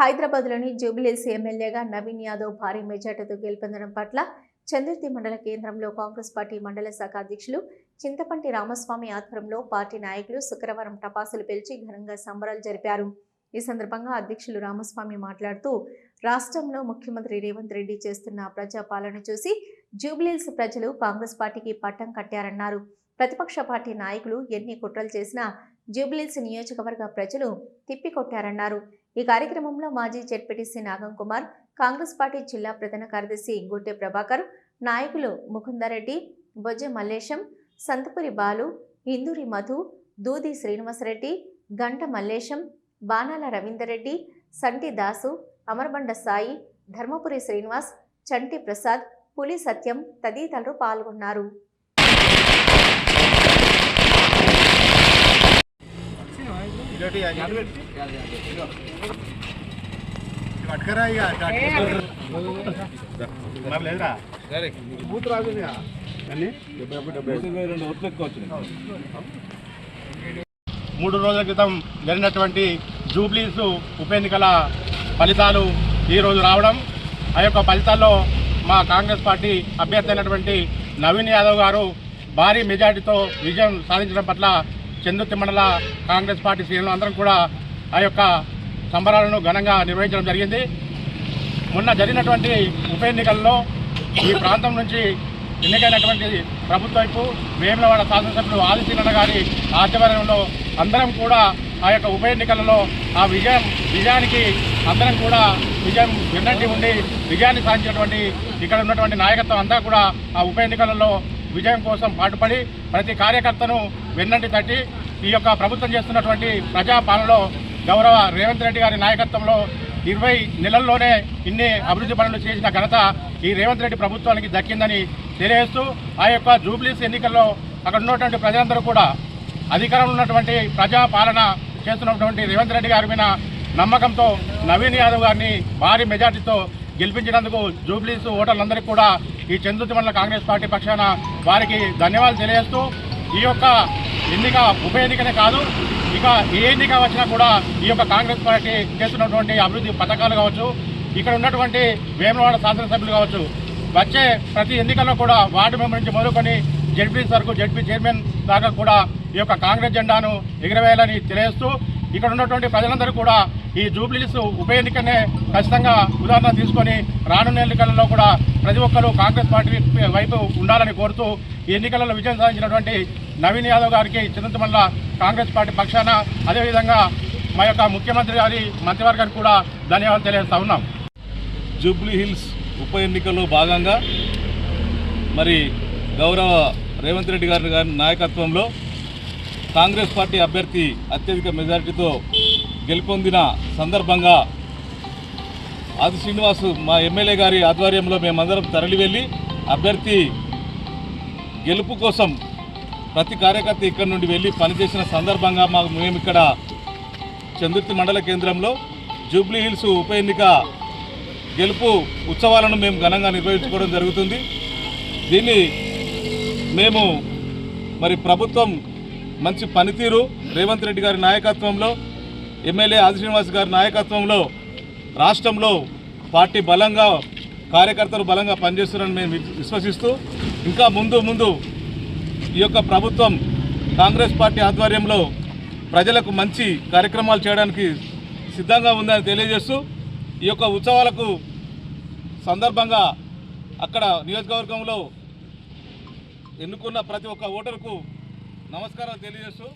హైదరాబాద్లోని జూబిలీస్ ఎమ్మెల్యేగా నవీన్ యాదవ్ భారీ మెజార్టీతో గెలుపొందడం పట్ల చందుర్తి మండల కేంద్రంలో కాంగ్రెస్ పార్టీ మండల శాఖ అధ్యక్షులు చింతపంటి రామస్వామి ఆధ్వర్యంలో పార్టీ నాయకులు శుక్రవారం టపాసులు పిలిచి ఘనంగా సంబరాలు జరిపారు. ఈ సందర్భంగా అధ్యక్షులు రామస్వామి మాట్లాడుతూ రాష్ట్రంలో ముఖ్యమంత్రి రేవంత్ రెడ్డి చేస్తున్న ప్రజాపాలన చూసి జూబ్లీల్స్ ప్రజలు కాంగ్రెస్ పార్టీకి పట్టం కట్టారన్నారు. ప్రతిపక్ష పార్టీ నాయకులు ఎన్ని కుట్రలు చేసినా జూబ్లీల్స్ నియోజకవర్గ ప్రజలు తిప్పికొట్టారన్నారు. ఈ కార్యక్రమంలో మాజీ జెడ్పీటీసీ నాగం కుమార్ కాంగ్రెస్ పార్టీ జిల్లా ప్రధాన కార్యదర్శి గుట్టె ప్రభాకర్ నాయకులు ముకుందరెడ్డి బొజ్జె మల్లేశం సంతపురి బాలు ఇందూరి మధు దూది శ్రీనివాసరెడ్డి గంట మల్లేశం బాణాల రవీందర్రెడ్డి సంటి దాసు అమర్బండ సాయి ధర్మపురి శ్రీనివాస్ చంటి ప్రసాద్ పులి సత్యం తదితరులు పాల్గొన్నారు. పట్టుకరా ఇక మూడు రోజుల క్రితం జరిగినటువంటి జూబ్లీస్ ఉప ఎన్నికల ఫలితాలు ఈరోజు రావడం ఆ యొక్క ఫలితాల్లో మా కాంగ్రెస్ పార్టీ అభ్యర్థి అయినటువంటి నవీన్ యాదవ్ గారు భారీ మెజార్టీతో విజయం సాధించడం పట్ల చందుర్తి మండల కాంగ్రెస్ పార్టీ శ్రేణులు అందరం కూడా ఆ యొక్క సంబరాలను ఘనంగా నిర్వహించడం జరిగింది. మొన్న జరిగినటువంటి ఉప ఎన్నికల్లో ఈ ప్రాంతం నుంచి ఎన్నికైనటువంటి ప్రభుత్వ వైపు వేములవాడ శాసనసభ్యులు ఆదిత్యనారాయణ గారి ఆధ్వర్యంలో అందరం కూడా ఆ యొక్క ఉప ఎన్నికలలో ఆ విజయం విజయానికి అందరం కూడా విజయం వెన్నంటి ఉండి విజయాన్ని సాధించినటువంటి ఇక్కడ ఉన్నటువంటి నాయకత్వం అంతా కూడా ఆ ఉప ఎన్నికలలో విజయం కోసం పాటుపడి ప్రతి కార్యకర్తను వెన్నంటి తట్టి ఈ యొక్క ప్రభుత్వం చేస్తున్నటువంటి ప్రజాపాలనలో గౌరవ రేవంత్ రెడ్డి గారి నాయకత్వంలో ఇరవై నెలల్లోనే ఇన్ని అభివృద్ధి పనులు చేసిన ఘనత ఈ రేవంత్ రెడ్డి ప్రభుత్వానికి దక్కిందని తెలియజేస్తూ ఆ యొక్క జూబ్లీస్ ఎన్నికల్లో అక్కడ ఉన్నటువంటి ప్రజలందరూ కూడా అధికారంలో ఉన్నటువంటి ప్రజాపాలన చేస్తున్నటువంటి రేవంత్ రెడ్డి గారి మీద నమ్మకంతో నవీన్ యాదవ్ గారిని భారీ మెజార్టీతో గెలిపించినందుకు జూబ్లీస్ ఓటర్లందరికీ కూడా ఈ చంద్రుతి మండల కాంగ్రెస్ పార్టీ పక్షాన వారికి ధన్యవాదాలు తెలియజేస్తూ ఈ యొక్క ఎన్నిక ఉప ఎన్నికనే కాదు ఇక ఏ ఎన్నిక వచ్చినా కూడా ఈ యొక్క కాంగ్రెస్ పార్టీ చేస్తున్నటువంటి అభివృద్ధి పథకాలు కావచ్చు ఇక్కడ ఉన్నటువంటి వేములవాడ శాసనసభ్యులు కావచ్చు వచ్చే ప్రతి ఎన్నికల్లో కూడా వార్డు మెంబర్ నుంచి మొదలుకొని జడ్పీ వరకు జడ్పీ చైర్మన్ దాకా కూడా ఈ యొక్క కాంగ్రెస్ జెండాను ఎగురవేయాలని తెలియజేస్తూ ఇక్కడ ఉన్నటువంటి ప్రజలందరూ కూడా ఈ జూబ్లీస్ ఉప ఎన్నికనే ఖచ్చితంగా ఉదాహరణ తీసుకొని రానున్న ఎన్నికలలో కూడా ప్రతి ఒక్కరూ కాంగ్రెస్ పార్టీ వైపు ఉండాలని కోరుతూ ఈ ఎన్నికలలో విజయం సాధించినటువంటి నవీన్ యాదవ్ గారికి చిన్నంతమల్ల కాంగ్రెస్ పార్టీ పక్షాన అదేవిధంగా మా యొక్క ముఖ్యమంత్రి గారి మంత్రివర్గానికి కూడా ధన్యవాదాలు తెలియజేస్తా ఉన్నాం. జూబ్లీ హిల్స్ ఉప ఎన్నికల్లో భాగంగా మరి గౌరవ రేవంత్ రెడ్డి గారి గారి నాయకత్వంలో కాంగ్రెస్ పార్టీ అభ్యర్థి అత్యధిక మెజారిటీతో గెలుపొందిన సందర్భంగా ఆది శ్రీనివాస్ మా ఎమ్మెల్యే గారి ఆధ్వర్యంలో మేమందరం తరలి వెళ్ళి అభ్యర్థి గెలుపు కోసం ప్రతి కార్యకర్త ఇక్కడి నుండి వెళ్ళి పనిచేసిన సందర్భంగా మాకు మేము ఇక్కడ చందుర్తి మండల కేంద్రంలో జూబ్లీ హిల్స్ ఉప ఎన్నిక గెలుపు ఉత్సవాలను మేము ఘనంగా నిర్వహించుకోవడం జరుగుతుంది. దీన్ని మేము మరి ప్రభుత్వం మంచి పనితీరు రేవంత్ రెడ్డి గారి నాయకత్వంలో ఎమ్మెల్యే ఆది శ్రీనివాస్ గారి నాయకత్వంలో రాష్ట్రంలో పార్టీ బలంగా కార్యకర్తలు బలంగా పనిచేస్తున్నారని మేము విశ్వసిస్తూ ఇంకా ముందు ముందు ఈ యొక్క ప్రభుత్వం కాంగ్రెస్ పార్టీ ఆధ్వర్యంలో ప్రజలకు మంచి కార్యక్రమాలు చేయడానికి సిద్ధంగా ఉందని తెలియజేస్తూ ఈ యొక్క ఉత్సవాలకు సందర్భంగా అక్కడ నియోజకవర్గంలో ఎన్నుకున్న ప్రతి ఒక్క ఓటరుకు నమస్కారాలు తెలియజేస్తూ